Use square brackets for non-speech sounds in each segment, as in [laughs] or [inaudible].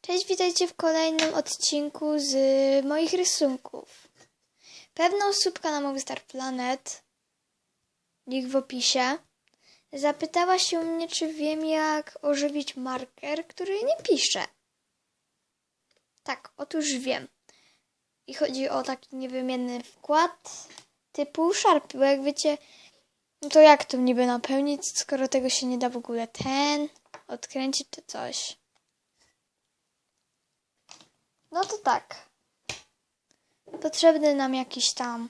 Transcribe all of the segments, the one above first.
Cześć, witajcie w kolejnym odcinku z moich rysunków. Pewna osóbka na Movistar Planet, link w opisie, zapytała się mnie, czy wiem jak ożywić marker, który nie pisze. Tak, otóż wiem. I chodzi o taki niewymienny wkład typu Sharpie, bo jak wiecie, no to jak to niby napełnić, skoro tego się nie da w ogóle ten odkręcić czy coś. No to tak. Potrzebny nam jakiś tam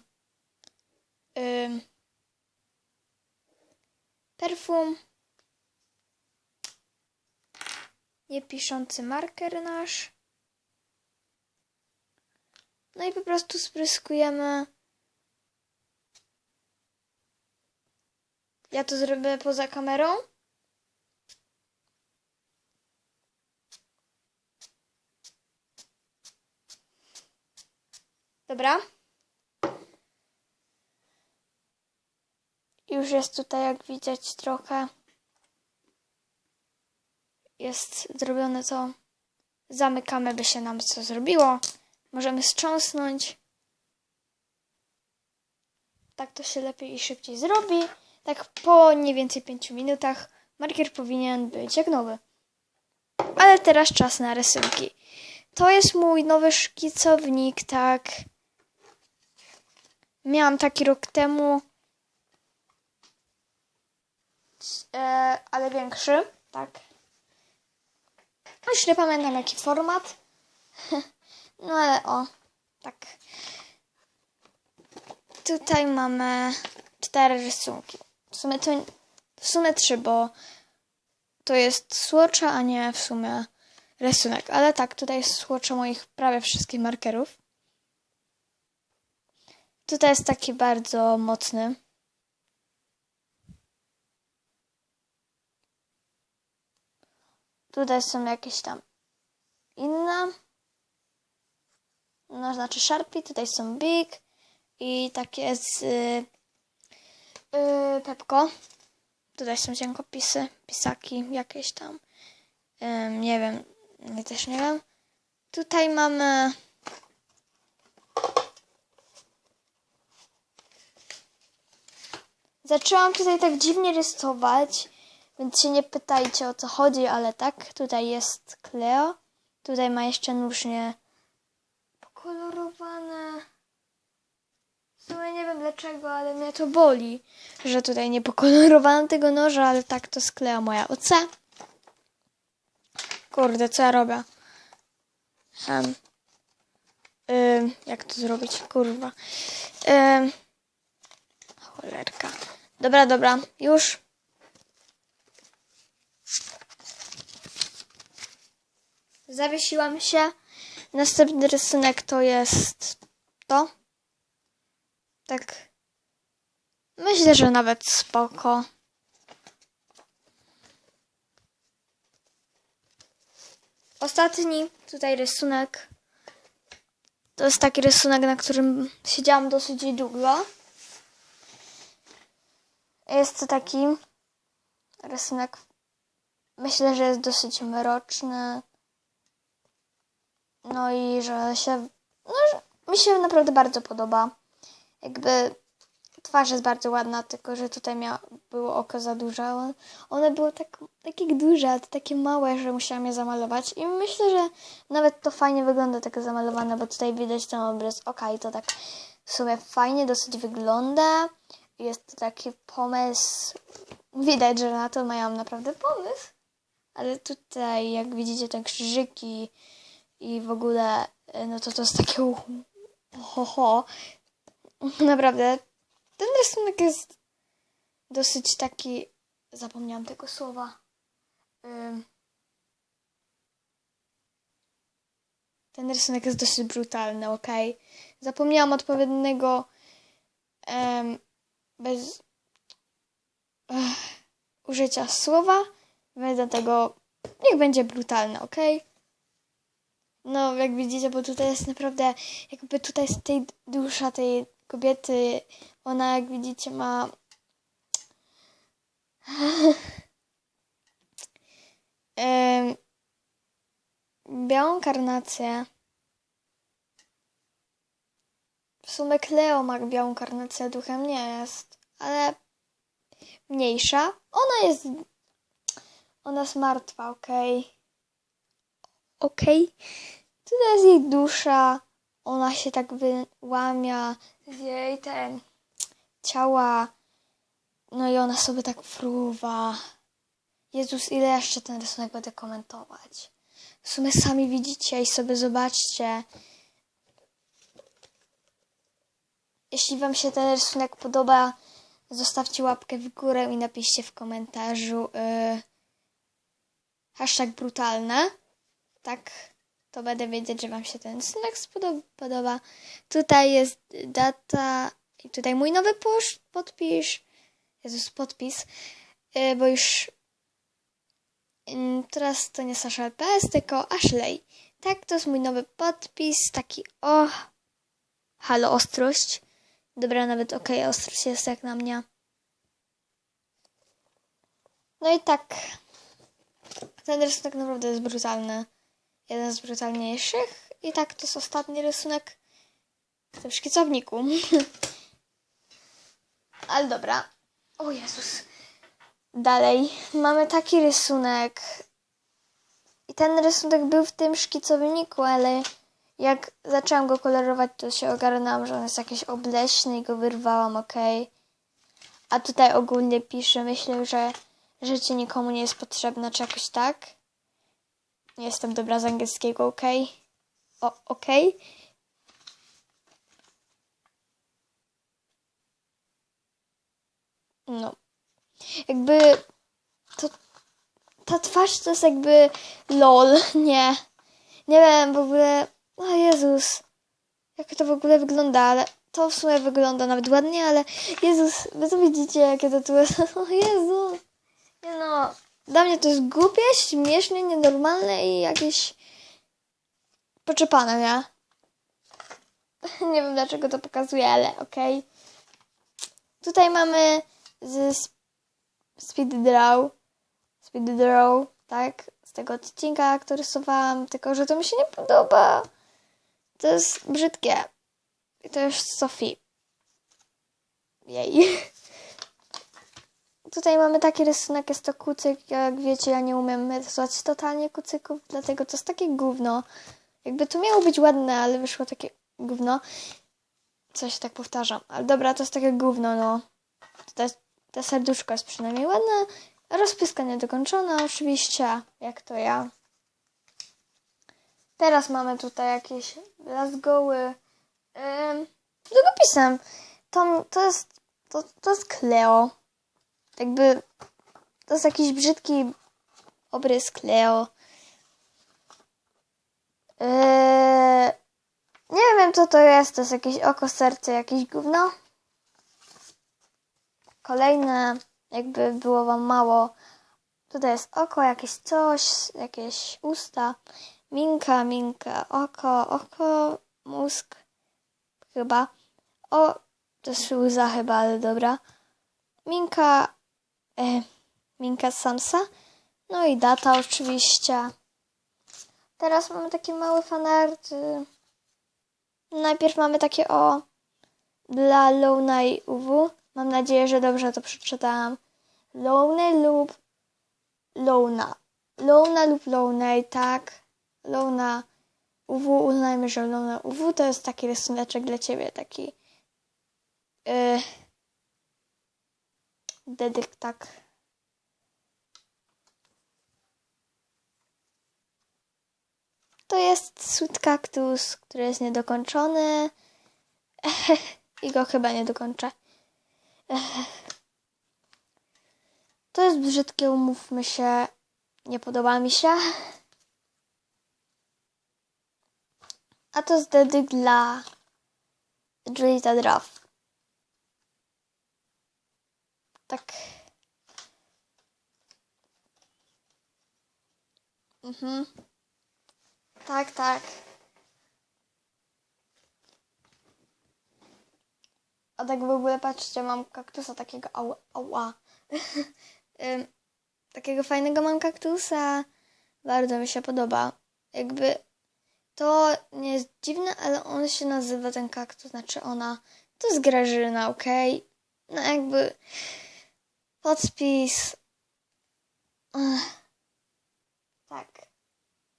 ym, perfum. Niepiszący marker nasz. No i po prostu spryskujemy. Ja to zrobię poza kamerą. Dobra. Już jest tutaj, jak widać, trochę. Jest zrobione to. Zamykamy, by się nam co zrobiło. Możemy strząsnąć. Tak to się lepiej i szybciej zrobi. Tak po mniej więcej 5 minutach markier powinien być jak nowy. Ale teraz czas na rysunki. To jest mój nowy szkicownik, tak. Miałam taki rok temu, e, ale większy, tak. Już nie pamiętam jaki format. [laughs] No ale o, tak. Tutaj mamy cztery rysunki. W sumie to w sumie trzy, bo to jest słocza, a nie w sumie rysunek. Ale tak, tutaj jest słocza moich prawie wszystkich markerów. Tutaj jest taki bardzo mocny. Tutaj są jakieś tam inne. No, znaczy Sharpie, tutaj są Big i takie z yy, yy, Pepko. Tutaj są cienkopisy, pisaki jakieś tam. Yy, nie wiem, ja też nie wiem. Tutaj mamy Zaczęłam tutaj tak dziwnie rysować, więc się nie pytajcie o co chodzi, ale tak, tutaj jest Cleo. Tutaj ma jeszcze nóż nie pokolorowane. W sumie nie wiem dlaczego, ale mnie to boli, że tutaj nie pokolorowano tego noża, ale tak to skleja moja OC. Kurde, co ja robię? Um, ym, jak to zrobić? Kurwa. Ym, cholerka. Dobra, dobra, już. Zawiesiłam się. Następny rysunek to jest to. Tak. Myślę, że nawet spoko. Ostatni tutaj rysunek. To jest taki rysunek, na którym siedziałam dosyć długo. Jest to taki rysunek, myślę, że jest dosyć mroczny. No i że się, no, że mi się naprawdę bardzo podoba. Jakby twarz jest bardzo ładna, tylko że tutaj miało, było oko za duże. One były tak, takie duże, a to takie małe, że musiałam je zamalować. I myślę, że nawet to fajnie wygląda takie zamalowane, bo tutaj widać ten obraz oka i to tak w sumie fajnie dosyć wygląda. Jest taki pomysł. Widać, że na to mają naprawdę pomysł. Ale tutaj, jak widzicie, te krzyżyki i w ogóle, no to to jest takie ho, ho. Naprawdę, ten rysunek jest dosyć taki, zapomniałam tego słowa. Ten rysunek jest dosyć brutalny, ok? Zapomniałam odpowiedniego um, bez Ech, użycia słowa, więc tego niech będzie brutalny, ok? No, jak widzicie, bo tutaj jest naprawdę, jakby tutaj jest tej dusza tej kobiety, ona jak widzicie ma białą karnację. W sumie Cleo ma białą karnację, duchem nie jest, ale mniejsza. Ona jest. Ona jest martwa, okej. Okej. Tutaj jest jej dusza. Ona się tak wyłamia z jej ten ciała. No i ona sobie tak fruwa. Jezus, ile jeszcze ten rysunek będę komentować? W sumie sami widzicie i sobie zobaczcie. Jeśli Wam się ten rysunek podoba, zostawcie łapkę w górę i napiszcie w komentarzu yy, hashtag brutalne. Tak, to będę wiedzieć, że Wam się ten rysunek podoba. Tutaj jest data i tutaj mój nowy posz- podpis. Jezus, podpis, yy, bo już Ym, Teraz to nie Sasha LPS, tylko Ashley. Tak, to jest mój nowy podpis, taki o, halo ostrość. Dobra, nawet okej, ostrość jest jak na mnie. No i tak, ten rysunek naprawdę jest brutalny. Jeden z brutalniejszych. I tak, to jest ostatni rysunek w tym szkicowniku. [laughs] Ale dobra. O Jezus. Dalej, mamy taki rysunek. I ten rysunek był w tym szkicowniku, ale jak zaczęłam go kolorować, to się ogarnęłam, że on jest jakiś obleśny i go wyrwałam, ok. A tutaj ogólnie piszę, myślę, że życie nikomu nie jest potrzebne, czy jakoś tak. Nie jestem dobra z angielskiego, ok. O, ok. No jakby to, ta twarz to jest jakby lol, [laughs] nie. Nie wiem w ogóle, o Jezus, jak to w ogóle wygląda, ale to w sumie wygląda nawet ładnie, ale Jezus, wy to widzicie, jakie to tu jest, [laughs] o Jezu. Nie no, dla mnie to jest głupie, śmieszne, nienormalne i jakieś poczepane, nie? [laughs] Nie wiem dlaczego to pokazuję, ale okej. Okay. Tutaj mamy z Speed Draw. Speed Draw, tak? Z tego odcinka, który rysowałam, tylko że to mi się nie podoba. To jest brzydkie. I to jest Sophie. Jej. [laughs] Tutaj mamy taki rysunek, jest to kucyk. Jak wiecie, ja nie umiem rysować totalnie kucyków, dlatego to jest takie gówno. Jakby to miało być ładne, ale wyszło takie gówno. Coś tak powtarzam. Ale dobra, to jest takie gówno, no. Jest ta serduszko jest przynajmniej ładna. Rozpiska niedokończona oczywiście, jak to ja. Teraz mamy tutaj jakieś lasgoły yy, długopisem. To, to jest to, to jest Cleo. Jakby to jest jakiś brzydki obrys Cleo. Yy, nie wiem co to jest. To jest jakieś oko, serce, jakieś gówno kolejne, jakby było wam mało. Tutaj jest oko, jakieś coś, jakieś usta. Minka, minka, oko, oko, mózg. Chyba. O, to łza chyba, ale dobra. Minka, e, minka Samsa. No i data oczywiście. Teraz mamy taki mały fanart. Najpierw mamy takie o dla Luna i UW. Mam nadzieję, że dobrze to przeczytałam. Lone lub Lona. Lona lub Lonej, tak. Lona. UW, uznajmy, że Lona UW to jest taki rysuneczek dla ciebie, taki yy, dedyk, tak. To jest sweet kaktus, który jest niedokończony [laughs] i go chyba nie dokończę. To jest brzydkie, umówmy się. Nie podoba mi się. A to jest dedyk dla Julita Draft. Tak. Mhm. Tak, tak. A tak w ogóle patrzcie, mam kaktusa takiego ała. [laughs] ała. takiego fajnego mam kaktusa. Bardzo mi się podoba. jakby to nie jest dziwne, ale on się nazywa ten kaktus, znaczy ona. To jest Grażyna, okej? No jakby podpis. Ech. Tak.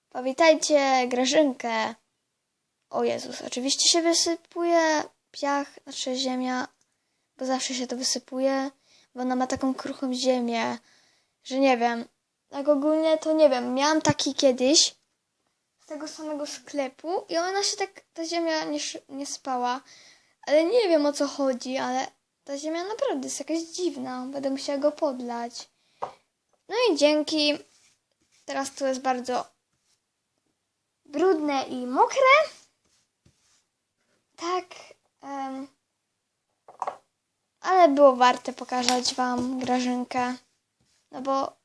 Powitajcie Grażynkę. O Jezus, oczywiście się wysypuje piach, znaczy ziemia, bo zawsze się to wysypuje, bo ona ma taką kruchą ziemię, że nie wiem. Tak ogólnie to nie wiem. Miałam taki kiedyś tego samego sklepu i ona się tak, ta ziemia nie, nie spała. Ale nie wiem o co chodzi, ale ta ziemia naprawdę jest jakaś dziwna. Będę musiała go podlać. No i dzięki. Teraz tu jest bardzo brudne i mokre. Tak. em, ale było warte pokazać Wam Grażynkę. No bo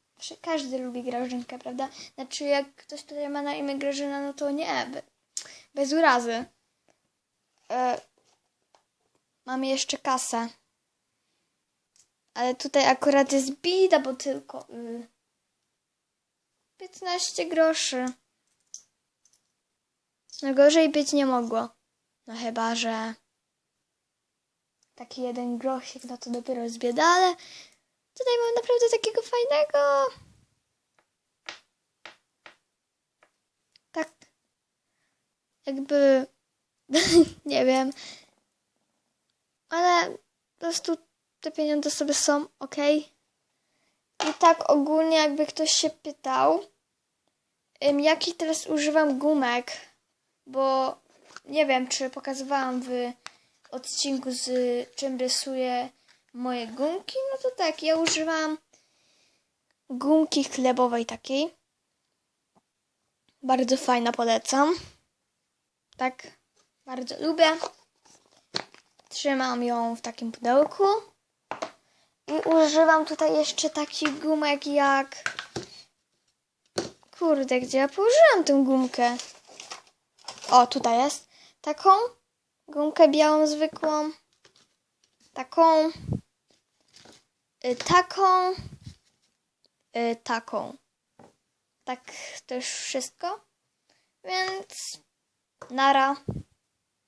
każdy lubi Grażynkę, prawda? Znaczy, jak ktoś tutaj ma na imię Grażyna, no to nie. be- Bez urazy. E, mamy jeszcze kasę. Ale tutaj akurat jest bida, bo tylko y, 15 groszy. No gorzej być nie mogło. No chyba, że taki jeden grosik, no to dopiero z bieda, ale tutaj mam naprawdę takiego fajnego. Tak. Jakby. [laughs] nie wiem. Ale po prostu te pieniądze sobie są ok. I tak ogólnie, jakby ktoś się pytał, jaki teraz używam gumek, bo nie wiem, czy pokazywałam w odcinku z czym rysuję moje gumki. No to tak, ja używam gumki chlebowej takiej. Bardzo fajna, polecam. Tak, bardzo lubię. Trzymam ją w takim pudełku. I używam tutaj jeszcze takich gumek jak... Kurde, gdzie ja położyłam tę gumkę? O, tutaj jest. Taką gumkę białą zwykłą. Taką. Y, taką. Y, taką. Tak, to już wszystko. Więc nara.